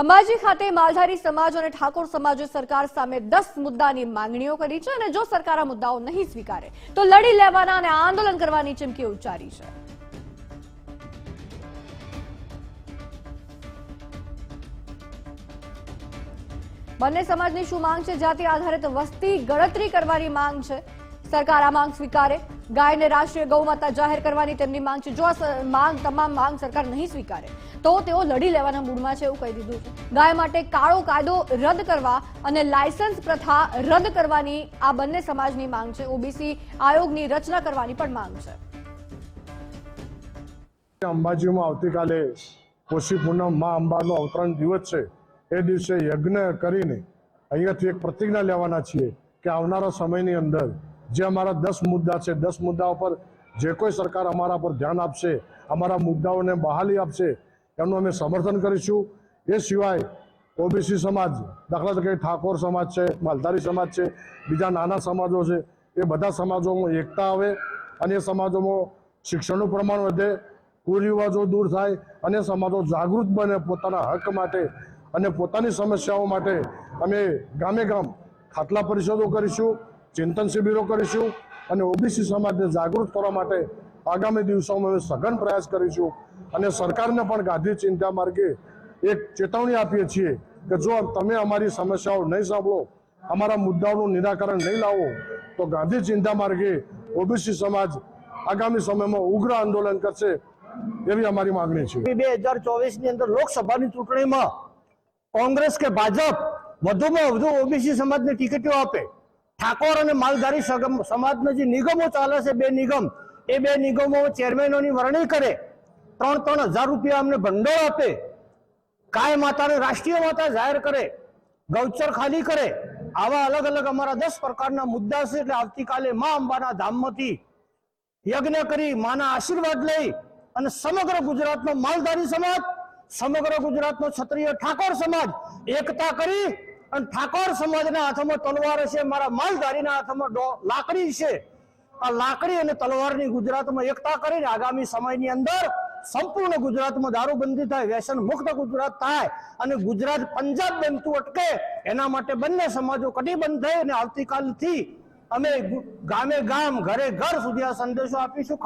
અંબાજી ખાતે માલધારી સમાજ અને ઠાકોર સમાજે સરકાર સામે દસ મુદ્દાની માંગણીઓ કરી છે અને જો સરકાર આ મુદ્દાઓ નહીં સ્વીકારે, તો લડી લેવાના અને આંદોલન કરવાની ચીમકી ઉચ્ચારી છે. બંને સમાજની શું માંગ છે? જાતિ આધારિત વસ્તી ગણતરી કરવાની માંગ છે. સરકાર આ માંગ સ્વીકારે. ગાયને રાષ્ટ્રીય ગૌમાતા જાહેર કરવાની તેમની માંગ છે. જો આ માંગ, તમામ માંગ સરકાર નહીં સ્વીકારે, તો તેઓ લડી લેવાના મૂડમાં છે એવું કહી દીધું છે. ગાય માટે કાળો કાયદો રદ કરવા અને લાયસન્સ પ્રથા રદ કરવાની આ બંને સમાજની માંગ છે. ઓબીસી આયોગની રચના કરવાની પણ માંગ છે. અંબાજીમાં આવતીકાલે પોષી પૂનમ મા અંબાનો અવતરણ દિવસ છે. એ દિવસે યજ્ઞ કરીને અહીંયાથી એક પ્રતિજ્ઞા લેવાના છીએ કે આવનારા સમયની અંદર જે અમારા દસ મુદ્દા છે, દસ મુદ્દાઓ પર જે કોઈ સરકાર અમારા પર ધ્યાન આપશે, અમારા મુદ્દાઓને બહાલી આપશે એમનું અમે સમર્થન કરીશું. એ સિવાય ઓબીસી સમાજ, દાખલા તરીકે ઠાકોર સમાજ છે, માલધારી સમાજ છે, બીજા નાના સમાજો છે, એ બધા સમાજોમાં એકતા આવે અને એ સમાજોમાં શિક્ષણનું પ્રમાણ વધે, કુરિવાજો દૂર થાય અને સમાજો જાગૃત બને પોતાના હક માટે અને પોતાની સમસ્યાઓ માટે. અમે ગામે ગામ ખાટલા પરિષદો કરીશું. ચિંતન શિબિરો કરીશું અને ઓબીસી સમાજને જાગૃત કરવા માટે આગામી દિવસોમાં અમે સઘન પ્રયાસ કરીશું. અને સરકારને પણ ગાંધી ચિંતા માર્ગે એક ચેતવણી આપીએ છીએ કે જો તમે અમારી સમસ્યાઓ નહીં સાંભળો, અમારા મુદ્દાઓનું નિરાકરણ નહીં લાવો, તો ગાંધી ચિંતા માર્ગે ઓબીસી સમાજ આગામી સમયમાં ઉગ્ર આંદોલન કરશે એવી અમારી માંગણી છે. બે હજાર ચોવીસની અંદર લોકસભાની ચૂંટણીમાં કોંગ્રેસ કે ભાજપ વધુમાં વધુ ઓબીસી સમાજને ટિકિટો આપે. ઠાકોર અને માલધારી સમાજના જે નિગમો ચાલે છે, બે નિગમ, એ બે નિગમો ચેરમેનોની વરણી કરે, ત્રણ ત્રણ હજાર રૂપિયા અમને ભંડોળ આપે ગાય માતાને રાષ્ટ્રીય માતા જાહેર કરે, ગૌચર ખાલી કરે, આવા અલગ અલગ અમારા દસ પ્રકારના મુદ્દા છે એટલે આવતીકાલે મા અંબાના ધામમાંથી યજ્ઞ કરી માના આશીર્વાદ લઈ અને સમગ્ર ગુજરાતનો માલધારી સમાજ, સમગ્ર ગુજરાતનો ક્ષત્રિય ઠાકોર સમાજ એકતા કરી અને ઠાકોર સમાજના હાથમાં તલવાર છે, મારા માલધારીના હાથમાં લાકડી છે. આ લાકડી અને તલવારની ગુજરાતમાં એકતા કરીને આગામી સમયની અંદર સંપૂર્ણ ગુજરાતમાં દારૂબંધી થાય, વ્યસન મુક્ત ગુજરાત થાય અને ગુજરાત પંજાબ બનતું અટકે, એના માટે બંને સમાજો કટિબંધ થઈ અને આવતીકાલથી અમે ગામે ગામ, ઘરે ઘર સુધી આ સંદેશો આપીશું.